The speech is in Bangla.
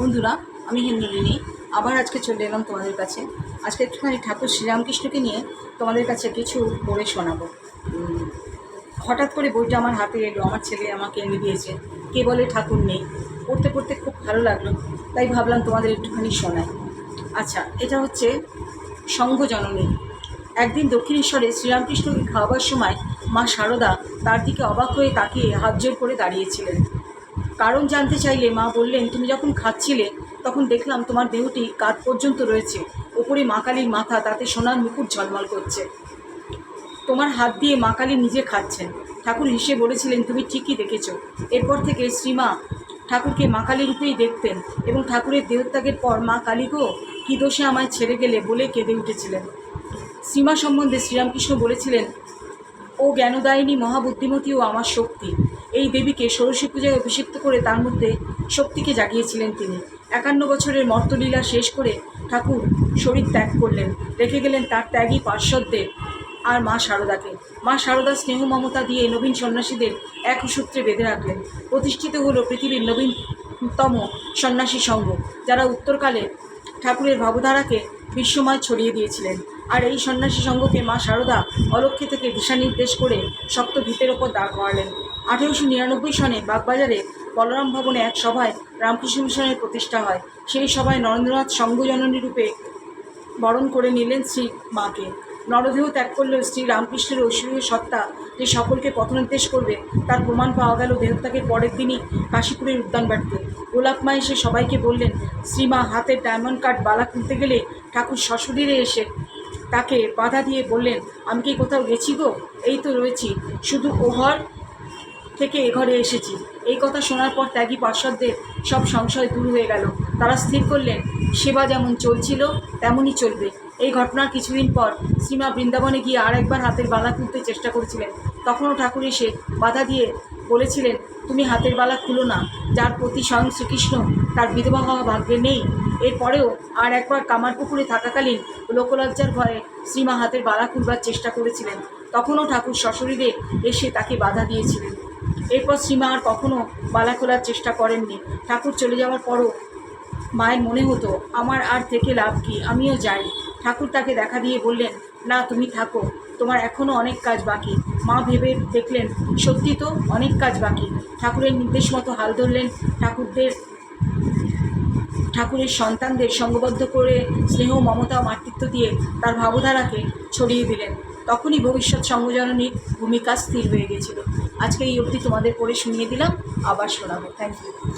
বন্ধুরা, আমি হিন্দুলিনী আবার আজকে চলে এলাম তোমাদের কাছে। আজকে একটুখানি ঠাকুর শ্রীরামকৃষ্ণকে নিয়ে তোমাদের কাছে কিছু পড়ে শোনাবো। হঠাৎ করে বইটা আমার হাতে এলো, আমার ছেলে আমাকে এনে দিয়েছে। কে বলে ঠাকুর নেই। পড়তে পড়তে খুব ভালো লাগল। তাই ভাবলাম তোমাদের একটুখানি শোনাই। আচ্ছা এটা হচ্ছে সঙ্ঘ জননী একদিন দক্ষিণেশ্বরে শ্রীরামকৃষ্ণকে খাওয়াবার সময় মা শারদা তার দিকে অবাক হয়ে তাকিয়ে হাত জোর করে দাঁড়িয়েছিলেন। কারণ জানতে চাইলে মা বললেন, তুমি যখন খাচ্ছিলে, তখন দেখলাম তোমার দেহটি কাঁধ পর্যন্ত রয়েছে। ওপরে মা কালীর মাথা, তাতে সোনার মুকুট ঝলমল করছে। তোমার হাত দিয়ে মা কালী নিজে খাচ্ছেন। ঠাকুর হেসে বলেছিলেন, তুমি ঠিকই দেখেছ। এরপর থেকে শ্রীমা ঠাকুরকে মা কালী রূপেই দেখতেন এবং ঠাকুরের দেহত্যাগের পর মা কালী গো, কী দোষে আমায় ছেড়ে গেলে? বলে কেঁদে উঠেছিলেন। শ্রীমা সম্বন্ধে শ্রীরামকৃষ্ণ বলেছিলেন, ও জ্ঞানদায়িনী মহাবুদ্ধিমতী ও আমার শক্তি। এই দেবীকে ষোড়শী পূজায় অভিষিক্ত করে তার মধ্যে শক্তিকে জাগিয়েছিলেন তিনি। একান্ন বছরের মর্তলীলা শেষ করে ঠাকুর শরীর ত্যাগ করলেন। রেখে গেলেন তার ত্যাগী পার্শ্বদের আর মা শারদাকে মা শারদা স্নেহ মমতা দিয়ে নবীন সন্ন্যাসীদের এক সূত্রে বেঁধে রাখলেন। প্রতিষ্ঠিত হলো পৃথিবীর নবীনতম সন্ন্যাসী সংঘ, যারা উত্তরকালে ঠাকুরের ভাবধারাকে বিশ্বময় ছড়িয়ে দিয়েছিলেন। আর এই সন্ন্যাসী সংঘকে মা শারদা অলক্ষ্যে থেকে দিশা নির্দেশ করে শক্ত ভিতের ওপর দাঁড় করালেন। আঠেরোশো নিরানব্বই সনে বাগবাজারে বলরাম ভবনে এক সভায় রামকৃষ্ণ মিশনের প্রতিষ্ঠা হয়। সেই সভায় নরেন্দ্রনাথ সংঘজননী রূপে বরণ করে নিলেন শ্রী মাকে। নরদেহ ত্যাগ করলেও শ্রী রামকৃষ্ণের ঐশ্বরীয় সত্তা যে সকলকে পথনির্দেশ করবে, তার প্রমাণ পাওয়া গেল দেহত্যাগের পরের দিনই কাশীপুরের উদ্যান বাড়িতে গোলাপমা এসে সবাইকে বললেন, শ্রীমা হাতের ডায়মন্ড কার্ড বালা খুলতে গেলে ঠাকুর সশরীরে এসে তাকে বাধা দিয়ে বললেন, আমি কি কোথাও গেছি গো? এই তো রয়েছি, শুধু ও ঘর থেকে এ ঘরে এসেছি। এই কথা শোনার পর ত্যাগী পার্শ্বদের সব সংশয় দূর হয়ে গেল। তারা স্থির করলেন, সেবা যেমন চলছিল, তেমনই চলবে। এই ঘটনার কিছুদিন পর শ্রীমা বৃন্দাবনে গিয়ে আর একবার হাতের বালা খুলতে চেষ্টা করেছিলেন। তখনও ঠাকুর এসে বাধা দিয়ে বলেছিলেন তুমি হাতের বালা খুলো না, যার প্রতি স্বয়ং শ্রীকৃষ্ণ তার বিধবা হওয়া ভাগ্যে নেই। এরপরেও আর একবার কামারপুকুরে থাকাকালীন লোকলজ্জার ভয়ে শ্রীমা হাতের বালা খুলবার চেষ্টা করেছিলেন। তখনও ঠাকুর সশরীরে এসে তাকে বাধা দিয়েছিলেন। এরপর শ্রীমা আর কখনো বালা খোলার চেষ্টা করেননি। ঠাকুর চলে যাওয়ার পরও মায়ের মনে হতো, আমার আর থেকে লাভ কি? আমিও যাই। ঠাকুর তাকে দেখা দিয়ে বললেন না, তুমি থাকো। তোমার এখনও অনেক কাজ বাকি। মা ভেবে দেখলেন, সত্যি তো অনেক কাজ বাকি। ঠাকুরের নির্দেশ মতো হাল ধরলেন, ঠাকুরদের, ঠাকুরের সন্তানদের সঙ্গবদ্ধ করে স্নেহ, মমতা মাতৃত্ব দিয়ে তার ভাবধারাকে ছড়িয়ে দিলেন। তখনই ভবিষ্যৎ সঙ্গজননীর ভূমিকা স্থির হয়ে গেছিল। আজকে এই অবধি তোমাদের পড়ে শুনিয়ে দিলাম, আবার শোনাবো। Thank you